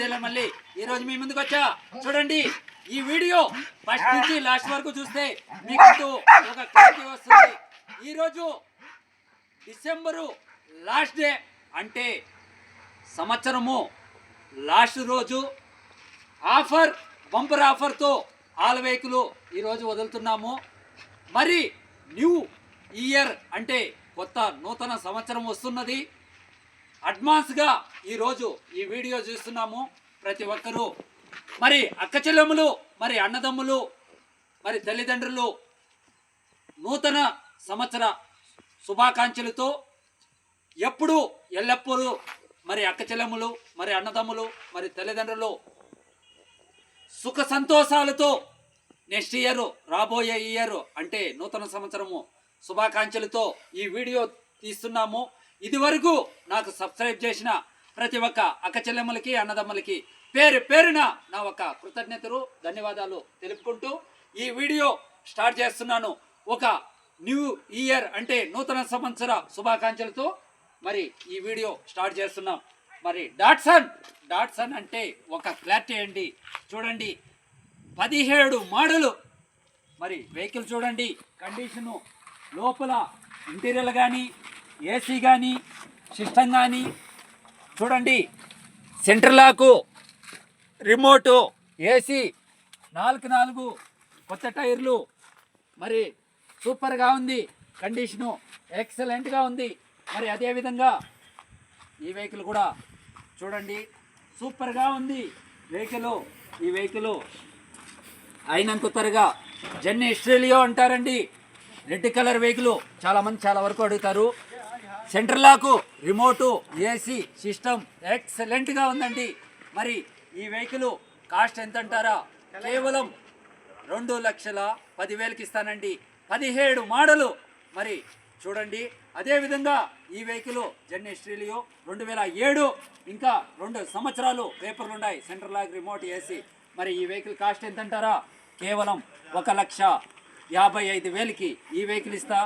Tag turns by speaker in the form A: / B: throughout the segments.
A: Car మళ్ళీ ఈ రోజు మీ ముందుకు వచ్చా? చూడండి ఈ వీడియో ఫస్ట్ నుంచి లాస్ట్ వరకు చూస్తే మీకు ఒక క్లారిటీ వస్తుంది. ఈరోజు డిసెంబరు లాస్ట్ డే అంటే సంవత్సరము లాస్ట్ రోజు. ఆఫర్ బంపర్ ఆఫర్తో ఆల్ వెహికలు ఈరోజు వదులుతున్నాము. మరి న్యూ ఇయర్ అంటే కొత్త నూతన సంవత్సరం వస్తున్నది. అడ్వాన్స్గా ఈరోజు ఈ వీడియో చూస్తున్నాము ప్రతి ఒక్కరూ. మరి అక్క చెల్లెములు మరి అన్నదమ్ములు మరి తల్లిదండ్రులు నూతన సంవత్సర శుభాకాంక్షలతో ఎప్పుడు ఎల్లప్పుడూ మరి అక్క చెల్లెములు మరి అన్నదమ్ములు మరి తల్లిదండ్రులు సుఖ సంతోషాలతో నెక్స్ట్ ఇయర్ రాబోయే ఇయర్ అంటే నూతన సంవత్సరము శుభాకాంక్షలతో ఈ వీడియో తీస్తున్నాము. ఇదివరకు నాకు సబ్స్క్రైబ్ చేసిన ప్రతి ఒక్క అక్క చెల్లెమ్మలకి అన్నదమ్మలకి పేరు పేరున నా ఒక కృతజ్ఞతలు ధన్యవాదాలు తెలుపుకుంటూ ఈ వీడియో స్టార్ట్ చేస్తున్నాను. ఒక న్యూ ఇయర్ అంటే నూతన సంవత్సర శుభాకాంక్షలతో మరి ఈ వీడియో స్టార్ట్ చేస్తున్నాం. మరి డాట్సన్ డాట్సన్ అంటే ఒక క్లారిటీ అండి చూడండి. పదిహేడు మోడలు. మరి వెహికల్ చూడండి కండిషను లోపల ఇంటీరియర్ కానీ ఏసీ కానీ సిస్టమ్ కానీ చూడండి సెంటర్ లాకు రిమోటు ఏసీ నాలుగు నాలుగు కొత్త టైర్లు మరి సూపర్గా ఉంది కండిషను ఎక్సలెంట్గా ఉంది. మరి అదేవిధంగా ఈ వెహికల్ కూడా చూడండి సూపర్గా ఉంది. వెహికల్ ఈ వెహికల్ అయినంత త్వరగా జెన్ ఆస్ట్రేలియా అంటారండి. రెడ్ కలర్ వెహికల్ చాలామంది చాలా వరకు అడుగుతారు. సెంటర్ లాకు రిమోటు ఏసీ సిస్టమ్ ఎక్సలెంట్గా ఉందండి. మరి ఈ వెహికల్ కాస్ట్ ఎంత అంటారా కేవలం రెండు లక్షల పదివేలకి ఇస్తానండి. పదిహేడు మోడలు. మరి చూడండి అదేవిధంగా ఈ వెహికల్ జర్నీ స్ట్రీలియో రెండు వేల ఏడు ఇంకా రెండు సంవత్సరాలు పేపర్లు ఉన్నాయి సెంటర్ లాక్ రిమోట్ ఏసీ. మరి ఈ వెహికల్ కాస్ట్ ఎంత అంటారా కేవలం ఒక లక్ష యాభై ఐదు వేలకి ఈ వెహికల్ ఇస్తా.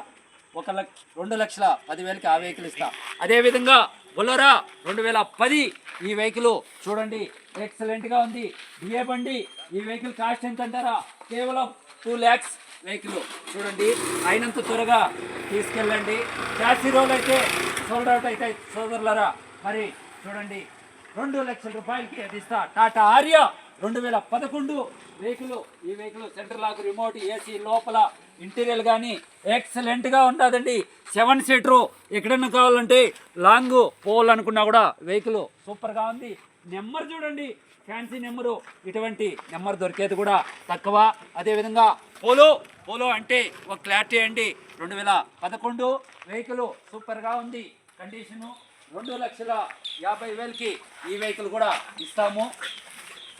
A: ఒక లక్ష రెండు లక్షల పదివేలకి ఆ వెహికల్ ఇస్తా. అదేవిధంగా బొలరా రెండు వేల పది ఈ వెహికల్ చూడండి ఎక్సలెంట్గా ఉంది. డిఏ బండి ఈ వెహికల్ కాస్ట్ ఎంత అంటారా? కేవలం టూ ల్యాక్స్ వెహికల్ చూడండి. అయినంత త్వరగా తీసుకెళ్ళండి. ట్యాక్సీ రోల్ అయితే సోల్డ్ అవుట్ అయితే సోదరులరా మరి చూడండి రెండు లక్షల రూపాయలకి అది ఇస్తా. టాటా ఆర్య రెండు వేల పదకొండు వెహికల్ ఈ vehicle centre lock remote AC లోపల ఇంటీరియర్ కానీ ఎక్సలెంట్గా ఉంటుందండి సెవెన్ సీటరు ఎక్కడన్నా కావాలంటే లాంగ్ పోవాలనుకున్నా కూడా వెహికల్ సూపర్గా ఉంది. నెంబర్ చూడండి. Fancy number. ఇటువంటి నెంబర్ దొరికేది కూడా తక్కువ. అదేవిధంగా పోలో పోలో అంటే ఒక క్లారిటీ అండి. రెండు వేల పదకొండు వెహికల్ సూపర్గా ఉంది. కండిషను రెండు లక్షల యాభై వేలకి ఈ వెహికల్ కూడా ఇస్తాము.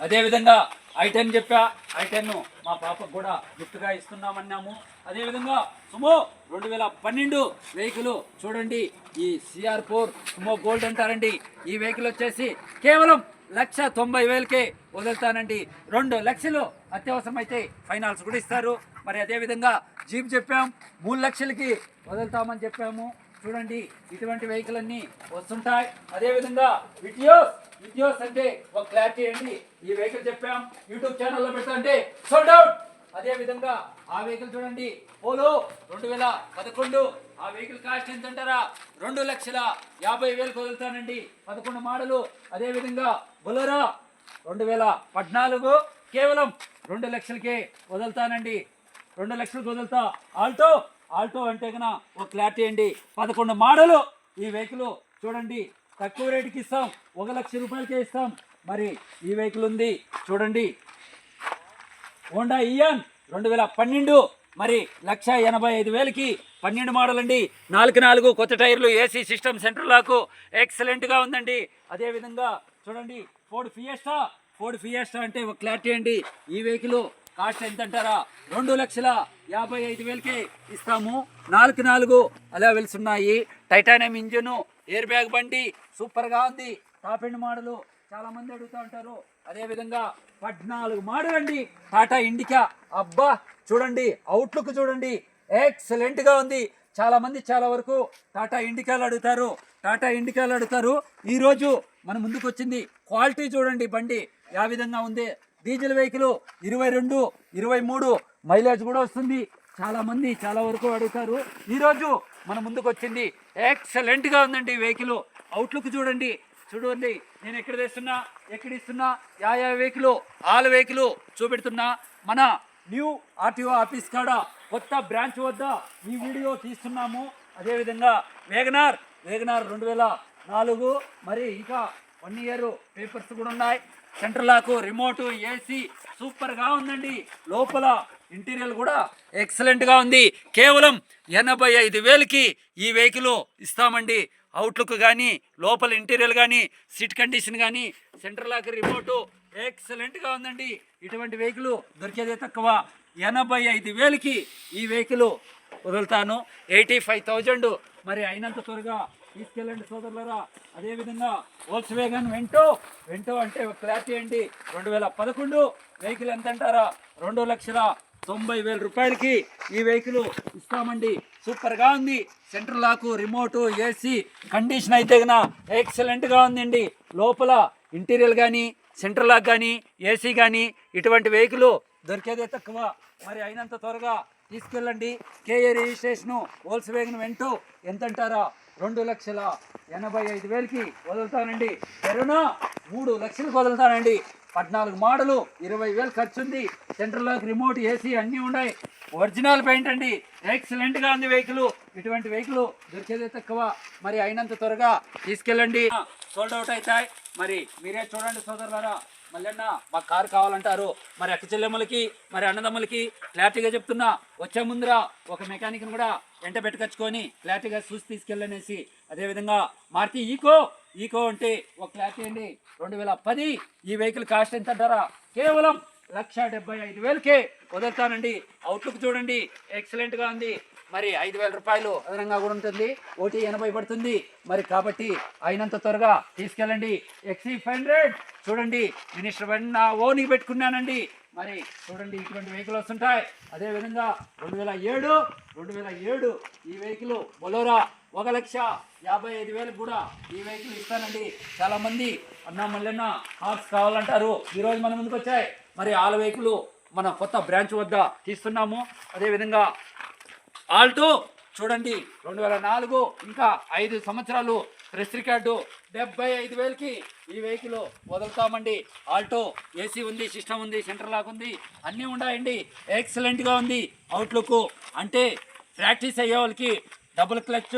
A: అదేవిధంగా ఐటెన్ చెప్పా ఐటెన్ను మా పాపకు కూడా గిఫ్ట్గా ఇస్తున్నామన్నాము. అదేవిధంగా సుమో రెండు వేల పన్నెండు వెహికల్ చూడండి. ఈ సిఆర్ ఫోర్ సుమో గోల్డ్ అంటారండి. ఈ వెహికల్ వచ్చేసి కేవలం లక్ష తొంభై వేలకే వదులుతానండి. రెండు లక్షలు అత్యవసరమైతే ఫైనాన్స్ కూడా ఇస్తారు. మరి అదేవిధంగా జీప్ చెప్పాం మూడు లక్షలకి వదులుతామని చెప్పాము. చూడండి ఇటువంటి వెహికల్ అన్ని వస్తుంటాయి. అదేవిధంగా విటియోస్ విటియోస్ అంటే ఒక క్లారిటీ అండి ఈ వెహికల్ చెప్పాం యూట్యూబ్ ఛానల్లో పెడతాంటే సోల్డ్ అవుట్ అదే విధంగా ఆ వెహికల్ చూడండి పోలో రెండు వేల పదకొండు. ఆ వెహికల్ కాస్ట్ ఎంత అంటారా? రెండు లక్షల యాభై వేలకు వదులుతానండి. పదకొండు మోడలు అదేవిధంగా బొలోరా రెండు వేల పద్నాలుగు. కేవలం రెండు లక్షలకే వదులుతానండి. రెండు లక్షలకు వదులుతా. ఆల్టో ఆల్టో అంటే కన ఒక క్లారిటీ అండి. పదకొండు మోడలు ఈ వెహికల్ చూడండి. తక్కువ రేటుకి ఇస్తాం. ఒక లక్ష రూపాయలకే ఇస్తాం. మరి ఈ వెహికల్ ఉంది. చూడండి. హోండా ఇయాన్ రెండు వేల పన్నెండు. మరి లక్ష ఎనభై ఐదు వేలకి పన్నెండు మోడల్ అండి నాలుగు నాలుగు కొత్త టైర్లు ఏసీ సిస్టమ్ సెంటర్ లాకు ఎక్సలెంట్గా ఉందండి. అదేవిధంగా చూడండి ఫోర్డ్ ఫియస్టా. ఫోర్డ్ ఫియస్టా అంటే ఒక క్లారిటీ అండి. ఈ వెహికల్ కాస్ట్ ఎంత అంటారా రెండు లక్షల యాభై ఐదు వేలకి ఇస్తాము. నాలుగు నాలుగు అలా వెళ్తున్నాయి టైటానియం ఇంజిన్ ఎయిర్ బ్యాగ్ బండి సూపర్గా ఉంది. టాప్ ఎండ్ మోడలు చాలామంది అడుగుతూ ఉంటారు. అదేవిధంగా పద్నాలుగు మోడల్ అండి. టాటా ఇండికా. అబ్బా చూడండి అవుట్లుక్ చూడండి. ఎక్సలెంట్గా ఉంది. చాలామంది చాలా వరకు టాటా ఇండికాలు అడుగుతారు. టాటా ఇండికాలు అడుగుతారు. ఈరోజు మన ముందుకు వచ్చింది క్వాలిటీ చూడండి బండి. యా విధంగా ఉంది. డీజిల్ వెహికల్ ఇరవై రెండు ఇరవై మూడు మైలేజ్ కూడా వస్తుంది. చాలామంది చాలా వరకు అడుగుతారు. ఈరోజు మన ముందుకు వచ్చింది. ఎక్సలెంట్గా ఉందండి వెహికల్. అవుట్లుక్ చూడండి. చూడండి. నేను ఎక్కడ తెస్తున్నా? ఎక్కడ ఇస్తున్నా? Yeah yeah vehicle all vehicle చూపెడుతున్నా. మన న్యూ ఆర్టీఓ ఆఫీస్ కాడ కొత్త బ్రాంచ్ వద్ద ఈ వీడియో తీస్తున్నాము. అదేవిధంగా వేగనార్ వేగనార్ రెండు వేల నాలుగు. మరి ఇంకా వన్ ఇయర్ పేపర్స్ కూడా ఉన్నాయి. సెంటర్ లాక్ రిమోట్ ఏసీ సూపర్గా ఉందండి. లోపల ఇంటీరియర్ కూడా ఎక్సలెంట్గా ఉంది. కేవలం ఎనభై ఐదు వేలకి ఈ వెహికల్ ఇస్తామండి. అవుట్లుక్ కానీ లోపల ఇంటీరియర్ కానీ సీట్ కండిషన్ కానీ సెంటర్ లాక్ రిమోటు ఎక్సలెంట్గా ఉందండి. ఇటువంటి వెహికల్ దొరికేదే తక్కువ. ఎనభై ఐదు వేలకి ఈ వెహికల్ వదులుతాను. ఎయిటీ ఫైవ్ థౌజండ్ మరి అయినంత త్వరగా తీసుకెళ్ళండి సోదరులరా. అదేవిధంగా వోల్స్ వేగన్ వెంటో వెంటో అంటే క్లారిటీ అండి రెండు వేల పదకొండు వెహికల్ ఎంత అంటారా రెండు లక్షల తొంభై వేల రూపాయలకి ఈ వెహికల్ ఇస్తామండి. సూపర్గా ఉంది. సెంటర్ లాకు రిమోట్ ఏసీ కండిషన్ అయితే గన ఎక్సలెంట్గా ఉందండి. లోపల ఇంటీరియర్ కానీ సెంటర్ లాక్ కానీ ఏసీ కానీ ఇటువంటి వెహికల్ దొరికేదే తక్కువ. మరి అయినంత త్వరగా తీసుకెళ్ళండి. KA registration Volkswagen Vento ఎంత అంటారా రెండు లక్షల ఎనభై ఐదు వేలకి వదులుతానండి. కరోనా మూడు లక్షలకు వదులుతానండి. పద్నాలుగు మోడలు ఇరవై వేలు ఖర్చు ఉంది సెంట్రల్లోకి రిమోట్ ఏసీ అన్నీ ఉన్నాయి. ఒరిజినల్ పెయింట్ అండి. ఎక్సలెంట్గా ఉంది వెహికల్. ఇటువంటి వెహికల్ దొరికేదే తక్కువ. మరి అయినంత త్వరగా తీసుకెళ్ళండి. సోల్డ్ అవుట్ అవుతాయి. మరి మీరే చూడండి సోదరులారా. మల్లన్న మాకు కారు కావాలంటారు. మరి అక్క చెల్లెమ్మలకి మరి అన్నదమ్ములకి క్లారిటీగా చెప్తున్నా. వచ్చే ముందర ఒక మెకానిక్ని కూడా వెంట పెట్టుకొచ్చుకొని క్లారిటీగా చూసి తీసుకెళ్ళనేసి అదేవిధంగా మారుతి ఈకో ఈకో అంటే ఒక క్లారిటీ అండి. రెండు వేల పది ఈ వెహికల్ కాస్ట్ ఎంత అంటారా? కేవలం లక్ష డెబ్బై ఐదు వేలకే వదులుతానండి అవుట్లుక్ చూడండి. ఎక్సలెంట్గా ఉంది. మరి ఐదు వేల రూపాయలు అదనంగా కూడా ఉంటుంది. ఓటీ ఎనభై పడుతుంది. మరి కాబట్టి అయినంత త్వరగా తీసుకెళ్ళండి. ఎక్సీ ఫైవ్ హండ్రెడ్ చూడండి మినిస్టర్ బండి నా ఓనికి పెట్టుకున్నానండి. మరి చూడండి ఇటువంటి వెహికల్ వస్తుంటాయి. అదేవిధంగా రెండు వేల ఏడు రెండు వేల ఏడు ఈ వెహికల్ బొలోరా ఒక లక్ష యాభై ఐదు వేలకు కూడా ఈ వెహికల్ ఇస్తానండి. చాలామంది అన్న మల్లన్న హార్స్ కావాలంటారు. ఈరోజు మన ముందుకు వచ్చాయి. మరి ఆల వెహికల్ మన కొత్త బ్రాంచ్ వద్ద తీస్తున్నాము. అదేవిధంగా ఆల్టో చూడండి రెండు వేల నాలుగు ఇంకా ఐదు సంవత్సరాలు ప్రెస్ రికార్డు డెబ్బై ఐదు వేలకి ఈ వెహికల్ వదులుతామండి. ఆల్టో ఏసీ ఉంది సిస్టమ్ ఉంది సెంటర్ లాక్ ఉంది అన్నీ ఉన్నాయండి. ఎక్సలెంట్గా ఉంది అవుట్లుక్ అంటే ప్రాక్టీస్ అయ్యే వాళ్ళకి డబుల్ క్లచ్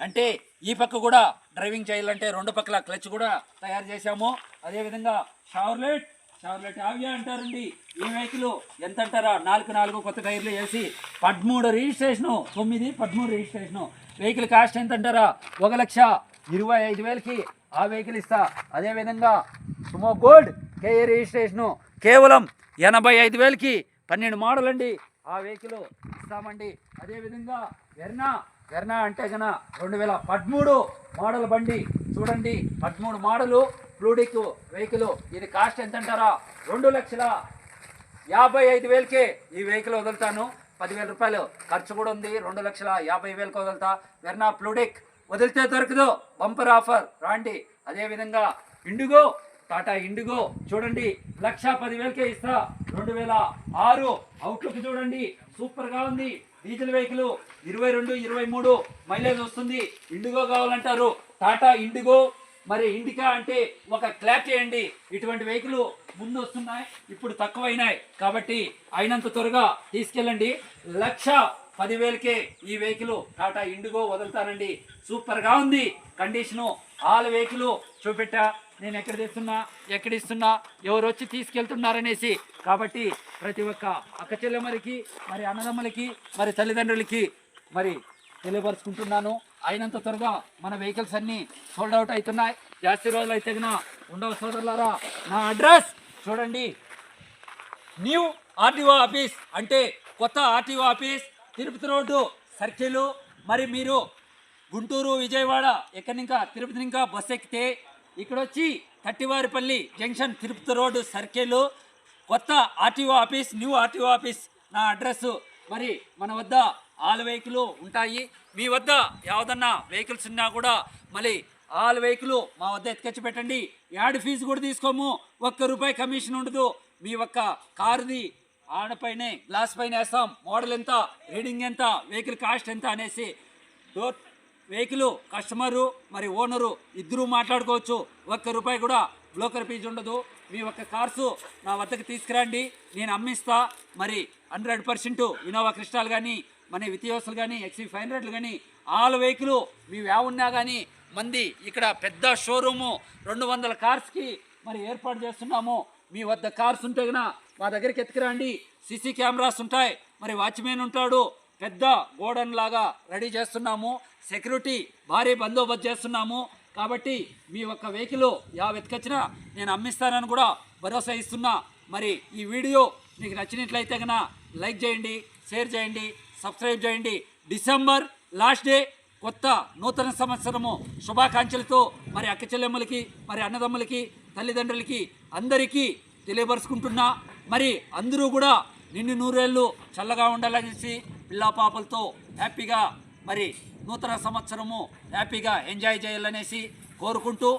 A: అంటే ఈ పక్క కూడా డ్రైవింగ్ చేయాలంటే రెండు పక్కల క్లచ్ కూడా తయారు చేశాము. అదేవిధంగా షవర్లెట్ చార్లెట్ ఆవియా అంటారండి. ఈ వెహికల్? ఎంత అంటారా నాలుగు నాలుగు కొత్త టైర్లు వేసి పదమూడు రిజిస్ట్రేషను తొమ్మిది పదమూడు రిజిస్ట్రేషను. వెహికల్ కాస్ట్ ఎంత అంటారా ఒక లక్ష ఇరవై ఐదు వేలకి ఆ వెహికల్ ఇస్తా. అదేవిధంగా సుమో గోల్డ్ కేఏ రిజిస్ట్రేషను కేవలం ఎనభై ఐదు వేలకి పన్నెండు మోడల్ అండి. ఆ వెహికల్ ఇస్తామండి. అదేవిధంగా వెర్నా వెర్నా అంటే గన రెండు వేల పదమూడు మోడల్ బండి. చూడండి పదమూడు మోడలు ఫ్లూడిక్ వెహికల్ ఇది కాస్ట్ ఎంత అంటారా రెండు లక్షల యాభై ఐదు వేలకే ఈ వెహికల్ వదులుతాను. పదివేల రూపాయలు ఖర్చు కూడా ఉంది. రెండు లక్షల యాభై వేలకు వదులుతా. వెర్నా ప్లూడిక్ వదిలితే దొరకదు. బంపర్ ఆఫర్ రాండి. అదేవిధంగా ఇండిగో టాటా ఇండిగో చూడండి. లక్ష పదివేలకే ఇస్తా. రెండు వేల ఆరు అవుట్లుక్ చూడండి. సూపర్గా ఉంది. డీజిల్ వెహికల్ ఇరవై రెండు ఇరవై మూడు మైలేజ్ వస్తుంది. ఇండిగో కావాలంటారు. టాటా ఇండిగో మరి ఇండికా అంటే ఒక క్లాప్ చేయండి. ఇటువంటి వెహికల్ ముందు వస్తున్నాయి ఇప్పుడు తక్కువైనాయి. కాబట్టి అయినంత త్వరగా తీసుకెళ్ళండి. లక్ష పదివేలకే ఈ వెహికల్ టాటా ఇండిగో వదులుతానండి. సూపర్గా ఉంది. కండిషను ఆల్ వెహికల్ చూపెట్టా. నేను ఎక్కడ తెస్తున్నా ఎక్కడ ఇస్తున్నా ఎవరు వచ్చి తీసుకెళ్తున్నారనేసి. కాబట్టి ప్రతి ఒక్క అక్క చెల్లెమ్మలకి మరి అన్నదమ్మలకి మరి తల్లిదండ్రులకి మరి తెలియపరుచుకుంటున్నాను. అయినంత త్వరగా మన వెహికల్స్ అన్నీ సోల్డ్ అవుట్ అవుతున్నాయి. జాస్తి రోజులు అయితే గన ఉండవు సోదరులారా. నా అడ్రస్ చూడండి. న్యూ ఆర్టీఓ ఆఫీస్ అంటే కొత్త RTO office. Tirupati road circle. మరి మీరు గుంటూరు విజయవాడ ఎక్కడి ఇంకా తిరుపతి ఇంకా బస్ ఎక్కితే ఇక్కడ వచ్చి Kattivaripalli junction Tirupati road circle. కొత్త RTO office new RTO office నా అడ్రస్. మరి మన వద్ద ఆల్ వెహికల్ ఉంటాయి. మీ వద్ద యావదన్నా వెహికల్స్ ఉన్నా కూడా మళ్ళీ ఆల్ వెహికల్ మా వద్ద ఎత్తుకొచ్చి పెట్టండి. యాడ్ ఫీజు కూడా తీసుకోము. ఒక్క రూపాయి కమిషన్ ఉండదు. మీ ఒక్క కారుది ఆడపైనే గ్లాస్ పైన వేస్తాం. మోడల్ ఎంత రీడింగ్ ఎంత వెహికల్ కాస్ట్ ఎంత అనేసి డోర్ వెహికల్ కస్టమరు మరి ఓనరు ఇద్దరు మాట్లాడుకోవచ్చు. ఒక్క రూపాయి కూడా బ్రోకర్ ఫీజు ఉండదు. మీ ఒక్క కార్సు నా వద్దకు తీసుకురండి. నేను అమ్మిస్తా. మరి హండ్రెడ్ పర్సెంట్ ఇన్నోవా క్రిస్టాల్ కానీ మన వితియోసులు కానీ ఎక్సీ ఫైవ్ హండ్రెడ్లు కానీ ఆల్ వెహికల్ మీ ఉన్నా కానీ మంది ఇక్కడ పెద్ద షోరూము రెండు వందల కార్స్కి మరి ఏర్పాటు చేస్తున్నాము. మీ వద్ద కార్స్ ఉంటే గన మా దగ్గరికి ఎత్తుకురండి. సీసీ కెమెరాస్ ఉంటాయి. మరి వాచ్మెన్ ఉంటాడు. పెద్ద గోడన్ లాగా రెడీ చేస్తున్నాము. సెక్యూరిటీ భారీ బందోబస్తు చేస్తున్నాము. కాబట్టి మీ ఒక్క వెహికల్ యా వెతికొచ్చినా నేను అమ్మిస్తానని కూడా భరోసా ఇస్తున్నా. మరి ఈ వీడియో మీకు నచ్చినట్లయితే కనుక లైక్ చేయండి షేర్ చేయండి. సబ్స్క్రైబ్ చేయండి. డిసెంబర్ లాస్ట్ డే కొత్త నూతన సంవత్సరము శుభాకాంక్షలతో మరి అక్క చెల్లెమ్మలకి మరి అన్నదమ్ములకి తల్లిదండ్రులకి అందరికీ తెలియపరుచుకుంటున్నా. మరి అందరూ కూడా నిన్ను నూరేళ్ళు చల్లగా ఉండాలనేసి పిల్లా పాపలతో హ్యాపీగా మరి నూతన సంవత్సరము హ్యాపీగా ఎంజాయ్ చేయాలనేసి కోరుకుంటూ